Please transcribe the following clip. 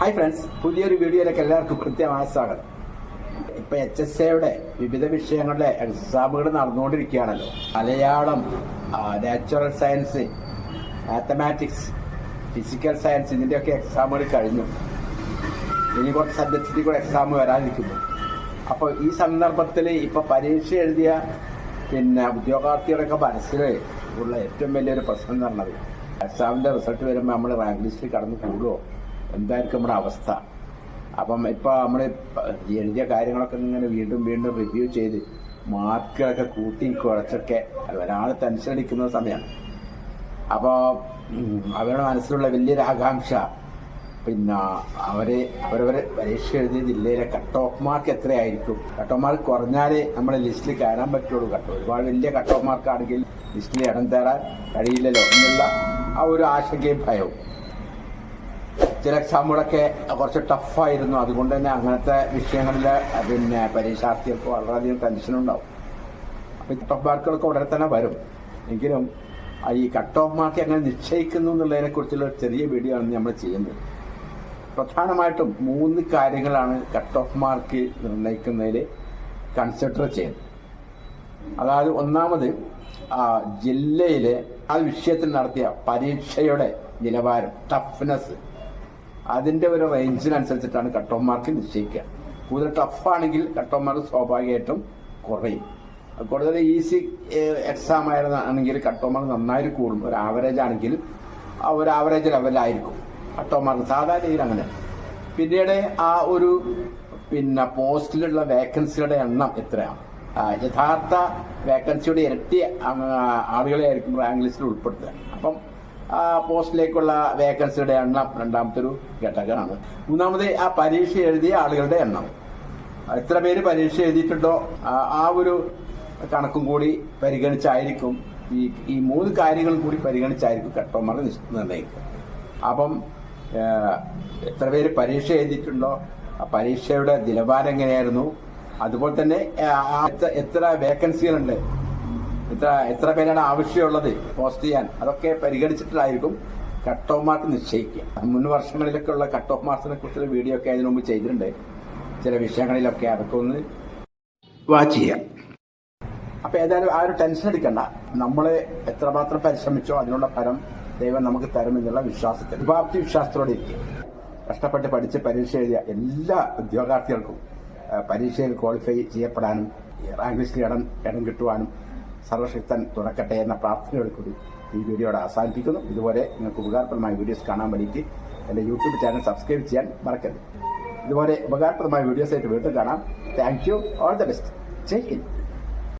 Hi friends പുതിയൊരു വീഡിയോയിലേക്ക് എല്ലാവർക്കും കൃത്യമായ സ്വാഗതം. ഇപ്പൊ എച്ച് എസ് എയുടെ വിവിധ വിഷയങ്ങളുടെ എക്സാമുകൾ നടന്നുകൊണ്ടിരിക്കുകയാണല്ലോ. Malayalam natural science mathematics physical science ഇതിന്റെയൊക്കെ എക്സാമുകൾ കഴിഞ്ഞു. ഇനി കുറച്ച് സബ്ജക്റ്റിൽ കൂടെ എക്സാം വരാനിരിക്കുന്നു. അപ്പോൾ ഈ സന്ദർഭത്തിൽ ഇപ്പൊ പരീക്ഷ എഴുതിയ പിന്നെ ഉദ്യോഗാർത്ഥികളൊക്കെ മനസ്സിൽ ഉള്ള ഏറ്റവും വലിയൊരു പ്രശ്നം എന്ന് പറഞ്ഞത് എക്സാമിന്റെ റിസൾട്ട് വരുമ്പോൾ നമ്മൾ റാങ്ക് ലിസ്റ്റിൽ കടന്നു കൂടുമോ എന്തായിരിക്കും നമ്മുടെ അവസ്ഥ? അപ്പം ഇപ്പൊ നമ്മൾ എഴുതിയ കാര്യങ്ങളൊക്കെ ഇങ്ങനെ വീണ്ടും വീണ്ടും റിവ്യൂ ചെയ്ത് മാർക്കുകളൊക്കെ കൂട്ടി കുറച്ചൊക്കെ ഒരാൾ ടെൻഷനടിക്കുന്ന സമയമാണ് അപ്പോൾ അവരുടെ മനസ്സിലുള്ള വലിയൊരു ആകാംക്ഷ പിന്നെ അവർ അവരവരെ പരീക്ഷ എഴുതിയ ജില്ലയിലെ കട്ട് ഓഫ് മാർക്ക് എത്രയായിരിക്കും? കട്ട് ഓഫ് മാർക്ക് കുറഞ്ഞാലേ നമ്മുടെ ലിസ്റ്റിൽ കയറാൻ പറ്റുള്ളൂ കട്ടോ ഒരുപാട് വലിയ കട്ട് ഓഫ് മാർക്ക് ആണെങ്കിൽ ലിസ്റ്റിൽ ഇടം തേടാൻ കഴിയില്ലല്ലോ എന്നുള്ള ആ ഒരു ആശങ്കയും ഭയവും. ചില എക്സാമുകളൊക്കെ കുറച്ച് ടഫായിരുന്നു. അതുകൊണ്ട് തന്നെ അങ്ങനത്തെ വിഷയങ്ങളിൽ പിന്നെ പരീക്ഷാർത്ഥികൾക്ക് വളരെയധികം ഈ ടഫ് മാർക്കുകളൊക്കെ ഉടനെ തന്നെ വരും. എങ്കിലും ഈ കട്ട് ഓഫ് മാർക്ക് എങ്ങനെ നിശ്ചയിക്കുന്നു എന്നുള്ളതിനെ കുറിച്ചുള്ള ഒരു ചെറിയ വീഡിയോ ആണ് നമ്മൾ ചെയ്യുന്നത്. പ്രധാനമായിട്ടും മൂന്ന് കാര്യങ്ങളാണ് കട്ട് ഓഫ് മാർക്ക് നിർണയിക്കുന്നതിൽ കൺസിഡർ ചെയ്യുന്നത്. അതായത് ഒന്നാമത് ജില്ലയിലെ ആ വിഷയത്തിൽ നടത്തിയ പരീക്ഷയുടെ നിലവാരം ടഫ്നെസ് അതിന്റെ ഒരു റേഞ്ചിനനുസരിച്ചിട്ടാണ് കട്ട് ഓഫ് മാർക്ക് നിശ്ചയിക്കുക. കൂടുതൽ ടഫാണെങ്കിൽ കട്ട് ഓഫ് മാർക്ക് സ്വാഭാവികമായിട്ടും കുറയും. കൂടുതൽ ഈസി എക്സാം ആയിരുന്നാണെങ്കിൽ കട്ട് ഓഫ് മാർക്ക് നന്നായിട്ട് കൂടും. ഒരു ആവറേജ് ആണെങ്കിൽ ഒരു ആവറേജ് ലെവലായിരിക്കും കട്ട് ഓഫ് മാർക്ക് സാധാരണ രീതിയിൽ അങ്ങനെ. പിന്നീട് ആ ഒരു പിന്നെ പോസ്റ്റിലുള്ള വേക്കൻസിയുടെ എണ്ണം എത്രയാണ്? യഥാർത്ഥ വേക്കൻസിയുടെ ഇരട്ടി ആളുകളെ ആയിരിക്കും റാങ്ക് ലിസ്റ്റിൽ ഉൾപ്പെടുത്തുക. അപ്പം പോസ്റ്റിലേക്കുള്ള വേക്കൻസിയുടെ എണ്ണം രണ്ടാമത്തെ ഒരു ഘടകമാണ്. മൂന്നാമത് ആ പരീക്ഷ എഴുതിയ ആളുകളുടെ എണ്ണം. എത്ര പേര് പരീക്ഷ എഴുതിയിട്ടുണ്ടോ? ആ- ഒരു കണക്കും കൂടി പരിഗണിച്ചായിരിക്കും ഈ ഈ മൂന്ന് കാര്യങ്ങളും കൂടി പരിഗണിച്ചായിരിക്കും കട്ടോമാർ നിർണയിക്കുക. അപ്പം എത്ര പേര് പരീക്ഷ എഴുതിയിട്ടുണ്ടോ? ആ പരീക്ഷയുടെ നിലവാരം എങ്ങനെയായിരുന്നു? അതുപോലെ തന്നെ എത്ര വേക്കൻസികളുണ്ട്? എത്ര എത്ര പേരാണ് ആവശ്യമുള്ളത് പോസ്റ്റ് ചെയ്യാൻ? അതൊക്കെ പരിഗണിച്ചിട്ടായിരിക്കും കട്ട് ഓഫ് മാർക്ക് നിശ്ചയിക്കുക. മുൻ വർഷങ്ങളിലൊക്കെ ഉള്ള കട്ട് ഓഫ് മാർക്സിനെ കുറിച്ചുള്ള വീഡിയോ ഒക്കെ അതിനു മുമ്പ് ചെയ്തിട്ടുണ്ട്. ചില വിഷയങ്ങളിലൊക്കെ അതൊക്കെ ഒന്ന് വാച്ച് ചെയ്യാം അപ്പൊ ഏതായാലും ആ ഒരു ടെൻഷൻ എടുക്കണ്ട. നമ്മൾ എത്രമാത്രം പരിശ്രമിച്ചോ അതിനുള്ള ഫലം ദൈവം നമുക്ക് തരുമെന്നുള്ള വിശ്വാസത്തിൽ. ഉപാപ്തി വിശ്വാസത്തോടെ ഇരിക്കുക. കഷ്ടപ്പെട്ട് പഠിച്ച് പരീക്ഷ എഴുതിയ എല്ലാ ഉദ്യോഗാർത്ഥികൾക്കും പരീക്ഷയിൽ ക്വാളിഫൈ ചെയ്യപ്പെടാനും റാങ്ക് ലിസ്റ്റിൽ ഇടം ഇടം കിട്ടുവാനും സർവശക്തൻ തുറക്കട്ടെ എന്ന പ്രാർത്ഥനയോട് കൂടി ഈ വീഡിയോയുടെ അവസാനിപ്പിക്കുന്നു. ഇതുപോലെ നിങ്ങൾക്ക് ഉപകാരപ്രദമായ വീഡിയോസ് കാണാൻ വേണ്ടിയിട്ട് എന്റെ യൂട്യൂബ് ചാനൽ സബ്സ്ക്രൈബ് ചെയ്യാൻ മറക്കരുത്. ഇതുപോലെ ഉപകാരപ്രദമായ വീഡിയോസ് ആയിട്ട് വീണ്ടും കാണാം. Thank you. All the best. Jai Hind.